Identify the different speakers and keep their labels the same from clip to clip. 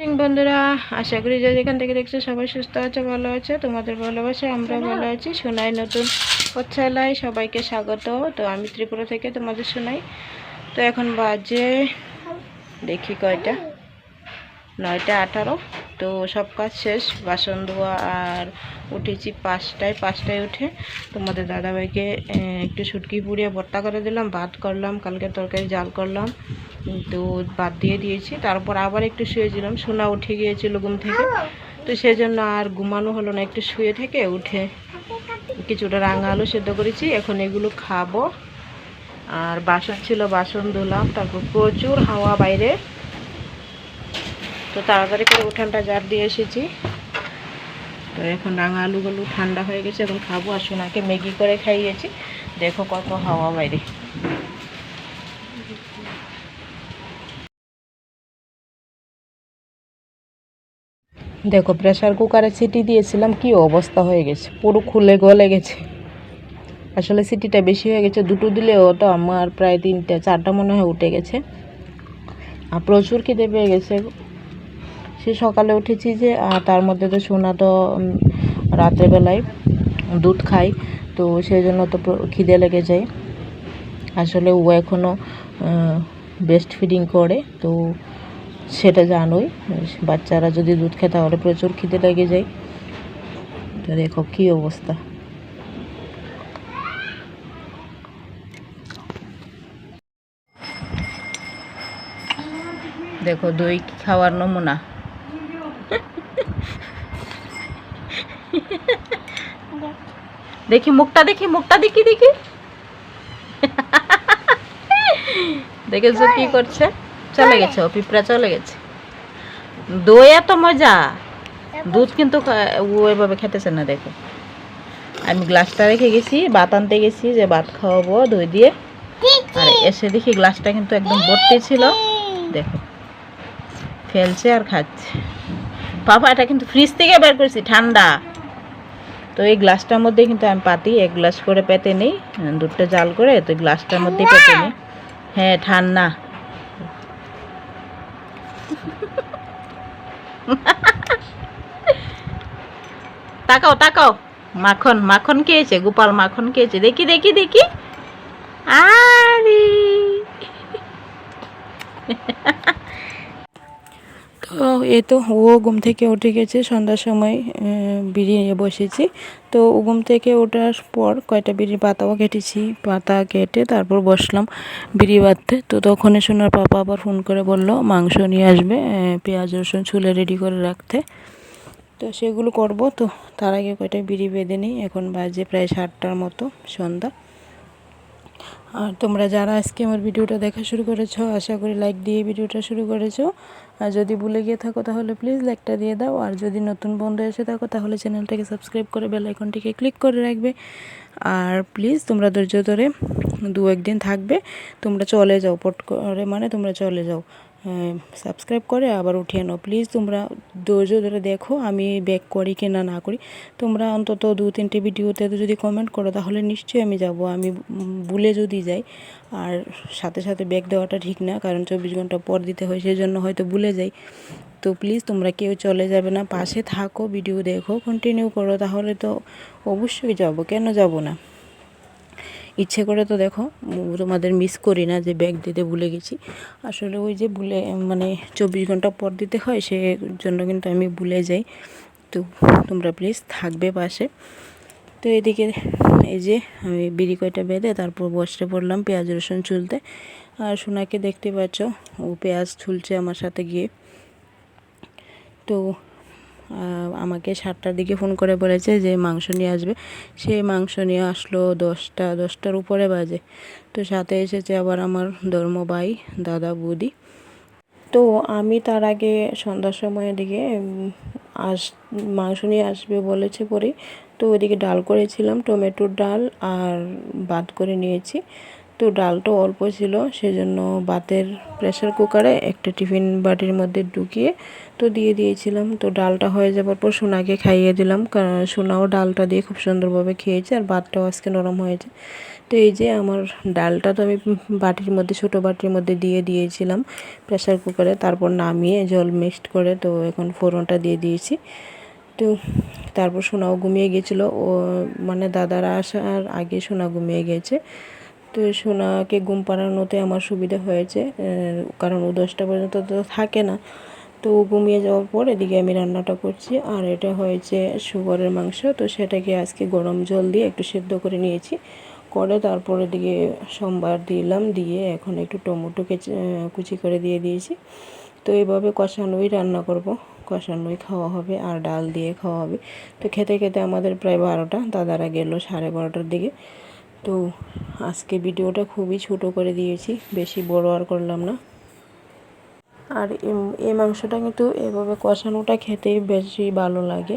Speaker 1: বন্ধুরা। আশা করি যে যেখান থেকে দেখছ সবাই সুস্থ আছে ভালো আছে। তোমাদের ভালোবাসা আমরা ভালো আছি। শোনাই নতুন পচ্ছালায় সবাইকে স্বাগত। তো আমি ত্রিপুরা থেকে তোমাদের শোনাই। তো এখন বাজে দেখি কয়টা? নয়টা আঠারো। তো সব কাজ শেষ। বাসন ধোয়া আর উঠেছি পাঁচটায়। পাঁচটায় উঠে তোমাদের দাদাভাইকে একটু সুটকি পুড়িয়ে ভর্তা করে দিলাম ভাত করলাম কালকে তরকারি জাল করলাম। তো বাদ দিয়ে দিয়েছি। তারপর আবার একটু শুয়েছিলাম। সোনা উঠে গিয়েছিল ঘুম থেকে। তো সেই জন্য আর ঘুমানো হলো না। একটু শুয়ে থেকে উঠে কিছুটা রাঙা আলু সেদ্ধ করেছি। এখন এগুলো খাব। আর বাসন ছিল, বাসন ধুলাম। তারপর প্রচুর হাওয়া বাইরে। তো তাড়াতাড়ি করে উঠানটা জার দিয়ে এসেছি। তো এখন রাঙা আলুগুলো ঠান্ডা হয়ে গেছে। এখন খাব। আর সোনাকে ম্যাগি করে খাইয়েছি। দেখো কত হাওয়া বাইরে। দেখো প্রেশার কুকারে সিটি দিয়েছিলাম, কি অবস্থা হয়ে গেছে? পুরো খুলে গলে গেছে। আসলে সিটিটা বেশি হয়ে গেছে, দুটো দিলেও তো আমার প্রায় তিনটে, চারটা মনে হয় উঠে গেছে। আর প্রচুর খিদে পেয়ে গেছে। সে সকালে উঠেছি যে, আর তার মধ্যে তো সোনা তো রাত্রেবেলায় দুধ খাই, তো সেই জন্য তো খিদে লেগে যায়। আসলে ও এখনও বেস্ট ফিডিং করে, তো সেটা জানোই। বাচ্চারা যদি দুধ খায়, তাহলে প্রচুর খিদে লেগে যায়। তো দেখো কী অবস্থা। দেখো, দই খাওয়ার নমুনা। দেখি মুখটা দেখি মুখটা, দেখি দেখি। দেখেছ কি করছে? চলে গেছে ও পিঁপড়া চলে গেছে। দই এত মজা। দুধ কিন্তু ও এভাবে খেতেছে না দেখো। আমি গ্লাসটা রেখে গেছি ভাত আনতে গেছি যে ভাত খাওয়াবো দই দিয়ে। আর এসে দেখি গ্লাসটা কিন্তু একদম ভর্তি ছিল। দেখো। ফেলছে আর খাচ্ছে। বাবা এটা কিন্তু ফ্রিজ থেকে বের করেছি ঠান্ডা। তো এই গ্লাসটার মধ্যে কিন্তু আমি পাতি এক গ্লাস করে পেতে নিই। দুধটা জাল করে তো গ্লাসটার মধ্যে পেতে নিই। হ্যাঁ ঠান্ডা। তাকাও তাকাও। মাখন মাখন খেয়েছে গোপাল মাখন খেয়েছে। দেখি দেখি দেখি। আরে! তো এই তো ও ঘুম থেকে উঠে গেছে, সন্ধ্যার সময় বিড়ি নিয়ে বসেছি। তো ঘুম থেকে ওঠার পর কয়টা বিড়ি পাতাও কেটেছি, পাতা কেটে তারপর বসলাম বিড়ি বাঁধতে। তো তখনই সোনার পাপা আবার ফোন করে বলল, মাংস নিয়ে আসবে পেঁয়াজ, রসুন চুলে রেডি করে রাখতে। তো সেগুলো করব তো, তার আগে কয়টা বিড়ি বেঁধে নিই, এখন বাজে প্রায় সাতটার মতো, সন্ধ্যা। আর তোমরা যারা আজকে আমার ভিডিওটা দেখা শুরু করেছ, আশা করি লাইক দিয়ে ভিডিওটা শুরু করেছ। আর যদি ভুলে গিয়ে থাকো তাহলে প্লিজ লাইকটা দিয়ে দাও। আর যদি নতুন বন্ধু এসে থাকো তাহলে চ্যানেলটাকে সাবস্ক্রাইব করে বেল আইকনটিকে ক্লিক করে রাখবে। আর প্লিজ তোমরা ধৈর্য ধরে দু একদিন থাকবে। তোমরা চলে যাও, পট করে মানে তোমরা চলে যাও। সাবস্ক্রাইব করে আবার উঠিয়ে নাও। প্লিজ তোমরা ধৈর্য ধরে দেখো আমি ব্যাক করি কি না না করি। তোমরা অন্তত দু, তিনটে ভিডিওতে যদি কমেন্ট করো তাহলে নিশ্চয়ই আমি যাব। আমি ভুলে যদি যাই, আর সাথে সাথে ব্যাক দেওয়াটা ঠিক না, কারণ চব্বিশ ঘণ্টা পর দিতে হয় সেই জন্য হয়তো ভুলে যাই। তো প্লিজ তোমরা কেউ চলে যাবে না, পাশে থাকো ভিডিও দেখো কন্টিনিউ করো, তাহলে তো অবশ্যই যাব। কেন যাব না? ইচ্ছে করে তো দেখো তোমাদের মিস করি না যে ব্যাগ দিতে ভুলে গেছি। আসলে ওই যে ভুলে মানে চব্বিশ ঘণ্টা পর দিতে হয় সে জন্য কিন্তু আমি ভুলে যাই। তো তোমরা প্লিজ থাকবে পাশে। তো এদিকে এই যে আমি বিড়ি কয়টা বেঁধে, তারপর বসতে পড়লাম পেঁয়াজ, রসুন চুলতে আর সোনাকে দেখতে পাচ্ছ, ও পেঁয়াজ ছুলছে আমার সাথে গিয়ে। তো আমাকে সাতটার দিকে ফোন করে বলেছে যে মাংস নিয়ে আসবে। সে মাংস নিয়ে আসলো দশটা, দশটার উপরে বাজে। তো সাথে এসেছে আবার আমার ধর্ম ভাই দাদা, বুদি। তো আমি তার আগে সন্ধ্যার সময়ের দিকে আস, মাংস নিয়ে আসবে বলেছে পরে। তো ওইদিকে ডাল করেছিলাম, টমেটোর ডাল আর ভাত করে নিয়েছি। তো ডালটা অল্প ছিল, সেজন্য বাতের প্রেশার কুকারে একটা টিফিন বাটির মধ্যে ঢুকিয়ে তো দিয়ে দিয়েছিলাম। তো ডালটা হয়ে যাবার পর সোনাকে খাইয়ে দিলাম, কারণ সোনাও ডালটা দিয়ে খুব সুন্দরভাবে খেয়েছে আর ভাতটাও আজকে নরম হয়েছে। তো এই যে আমার ডালটা তো আমি বাটির মধ্যে, ছোটো বাটির মধ্যে দিয়ে দিয়েছিলাম প্রেশার কুকারে তারপর নামিয়ে জল মিক্সড করে তো এখন ফোড়নটা দিয়ে দিয়েছি। তো তারপর সোনাও ঘুমিয়ে গেছিল। ও মানে দাদারা আসার আগে সোনা ঘুমিয়ে গেছে। তো সোনাকে ঘুম পাড়ানোতে আমার সুবিধা হয়েছে কারণ ও দশটা পর্যন্ত তো থাকে না। তো ঘুমিয়ে যাওয়ার পর এদিকে আমি রান্নাটা করছি, আর এটা হয়েছে সুগরের মাংস, তো সেটাকে আজকে গরম জল দিয়ে একটু সেদ্ধ করে নিয়েছি। করে তারপর দিকে সোমবার দিলাম, দিয়ে এখন একটু টমেটো কুচি করে দিয়ে দিয়েছি। তো এইভাবে কষানোই রান্না করব, কষানোই খাওয়া হবে, আর ডাল দিয়ে খাওয়া হবে। তো খেতে খেতে আমাদের প্রায় বারোটা, দাদারা গেল সাড়ে বারোটার দিকে। তো আজকে ভিডিওটা খুবই ছোট করে দিয়েছি, বেশি বড় আর করলাম না। আর এই মাংসটা কিন্তু এভাবে কষানোটা খেতেই বেশি ভালো লাগে।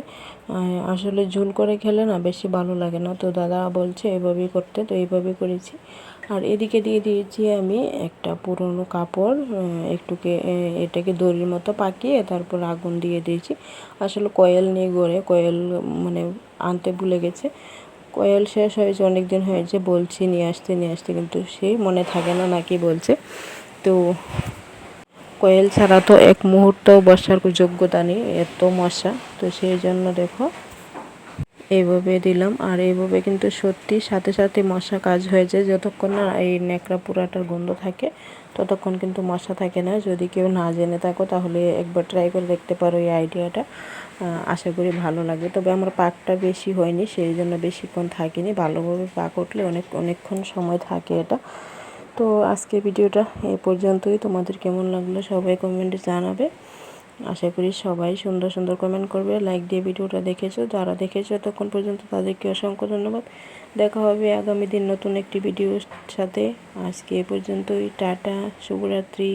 Speaker 1: আসলে ঝুল করে খেলে না বেশি ভালো লাগে না। তো দাদা বলছে এভাবেই করতে, তো এইভাবেই করেছি। আর এদিকে দিয়ে দিয়েছি আমি একটা পুরনো কাপড় একটুকে এটাকে দড়ির মতো পাকিয়ে তারপর আগুন দিয়ে দিয়েছি। আসলে কয়েল নিয়ে গড়ে, কয়েল মানে আনতে ভুলে গেছে। কয়েল শেষ হয়েছে অনেক দিন হয়েছে, বলছি নিয়ে আসতে নিয়ে আসতে, কিন্তু সে মনে থাকে না নাকি বলছে। তো কয়েল ছাড়া তো এক মুহূর্ত বসার যোগ্যতা নেই, এত মশা। তো সেই জন্য দেখো এইভাবে দিলাম। আর এইভাবে কিন্তু সত্যি সাথে সাথে মশা কাজ হয়ে যায়। যতক্ষণ না এই ন্যাকড়া পুরাটার গন্ধ থাকে, ততক্ষণ কিন্তু মশা থাকে না। যদি কেউ না জেনে থাকো, তাহলে একবার ট্রাই করে দেখতে পারো এই আইডিয়াটা আশা করি ভালো লাগে তবে আমার পাকটা বেশি হয়নি, সেই জন্য বেশিক্ষণ থাকিনি। ভালোভাবে পাক উঠলে অনেক, অনেকক্ষণ সময় থাকে এটা। তো আজকে ভিডিওটা এ পর্যন্তই। তোমাদের কেমন লাগল সবাই কমেন্টে জানাবে। আশা করি সবাই সুন্দর সুন্দর কমেন্ট করবে লাইক দিয়ে ভিডিওটা দেখেছ, যারা দেখেছ তখন পর্যন্ত তাদেরকে অসংখ্য ধন্যবাদ। দেখা হবে আগামী দিন নতুন একটি ভিডিওর সাথে। আজকে এ পর্যন্তই, টাটা, শুভরাত্রি।